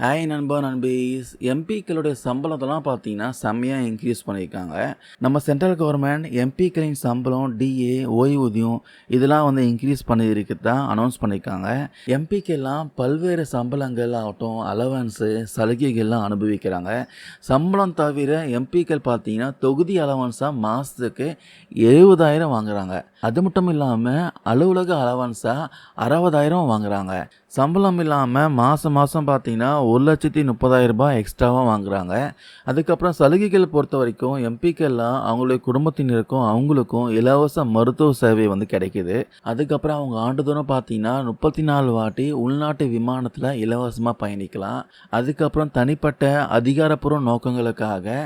Hi நண்பா நண்பீஸ் எம்பிக்களுடைய சம்பளத்தெல்லாம் பார்த்தீங்கன்னா செம்மையாக இன்க்ரீஸ் பண்ணியிருக்காங்க. நம்ம சென்ட்ரல் கவர்மெண்ட் எம்பிக்களின் சம்பளம் டிஏ ஓய்வூதியம் இதெல்லாம் வந்து இன்க்ரீஸ் பண்ணியிருக்கு தான் அனௌன்ஸ் பண்ணியிருக்காங்க. எம்பிக்கெல்லாம் பல்வேறு சம்பளங்கள் ஆகட்டும் அலவன்ஸு சலுகைகள்லாம் அனுபவிக்கிறாங்க. சம்பளம் தவிர எம்பிக்கள் பார்த்தீங்கன்னா தொகுதி அலவன்ஸாக மாதத்துக்கு எழுபதாயிரம் வாங்குறாங்க. அது மட்டும் இல்லாமல் அலுவலக அலவன்ஸாக அறுபதாயிரம் வாங்குறாங்க. சம்பளம் இல்லாமல் மாதம் மாதம் பார்த்தீங்கன்னா ஒரு லட்சத்தி முப்பதாயிரம் ரூபாய் எக்ஸ்ட்ராவாக வாங்குறாங்க. அதுக்கப்புறம் சலுகைகள் பொறுத்த வரைக்கும் எம்பிக்கெல்லாம் அவங்களுடைய குடும்பத்தினருக்கும் அவங்களுக்கும் இலவச மருத்துவ சேவை வந்து கிடைக்குது. அதுக்கப்புறம் அவங்க ஆண்டுதோறும் பார்த்தீங்கன்னா முப்பத்தி நாலு வாட்டி உள்நாட்டு விமானத்தில் இலவசமாக பயணிக்கலாம். அதுக்கப்புறம் தனிப்பட்ட அதிகாரப்பூர்வ நோக்கங்களுக்காக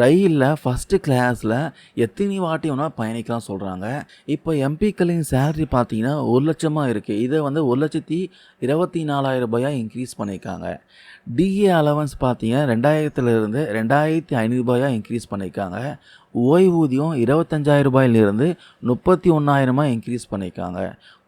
ரயிலில் ஃபஸ்ட்டு கிளாஸில் எத்தனை வாட்டி வேணால் பயணிக்கலாம் சொல்கிறாங்க இப்போ எம்பிக்களின் சேலரி பார்த்தீங்கன்னா ஒரு லட்சமாக இருக்குது இதை வந்து ஒரு லட்சத்தி இருபத்தி நாலாயிரம் ரூபாயாக இன்க்ரீஸ் பண்ணியிருக்காங்க. டிஏ அலவன்ஸ் பார்த்தீங்கன்னா ரெண்டாயிரத்துலேருந்து ரெண்டாயிரத்தி ஐநூறுபாயாக இன்க்ரீஸ் பண்ணியிருக்காங்க ஓய்வூதியம் இருபத்தஞ்சாயிரம் ரூபாயிலிருந்து முப்பத்தி ஒன்றாயிரமாக இன்க்ரீஸ் பண்ணியிருக்காங்க.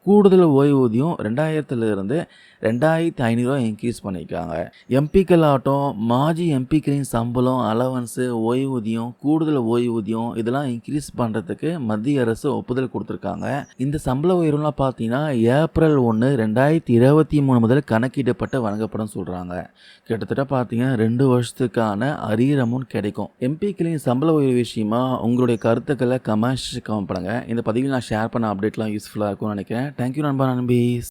கூடுதல் ஓய்வூதியம் ரெண்டாயிரத்துலேருந்து ரெண்டாயிரத்தி ஐநூறுரூவா இன்க்ரீஸ் பண்ணியிருக்காங்க. எம்பிக்கள் ஆட்டம் மாஜி எம்பிக்களின் சம்பளம் அலவன்ஸு ஓய்வூதியம் கூடுதல் ஓய்வூதியம் இதெல்லாம் இன்க்ரீஸ் பண்ணுறதுக்கு மத்திய அரசு ஒப்புதல் கொடுத்துருக்காங்க. இந்த சம்பள உயர்வுலாம் பார்த்தீங்கன்னா ஏப்ரல் ஒன்று ரெண்டாயிரத்தி இருபத்தி மூணு முதல் கணக்கிடப்பட்டு வழங்கப்படும் சொல்கிறாங்க கிட்டத்தட்ட பார்த்தீங்கன்னா ரெண்டு வருஷத்துக்கான அரியர் அமௌண்ட் கிடைக்கும். எம்பிக்களின் சம்பள உயர்வு விஷயமா உங்களுடைய கருத்துக்களை கமெண்ட்ஸ் கமெண்ட் பண்ணுங்கள் இந்த பதிவில் நான் ஷேர் பண்ண அப்டேட்லாம் யூஸ்ஃபுல்லாக இருக்கும்னு நினைக்கிறேன். தேங்க்யூ நண்பா நண்பீஸ்.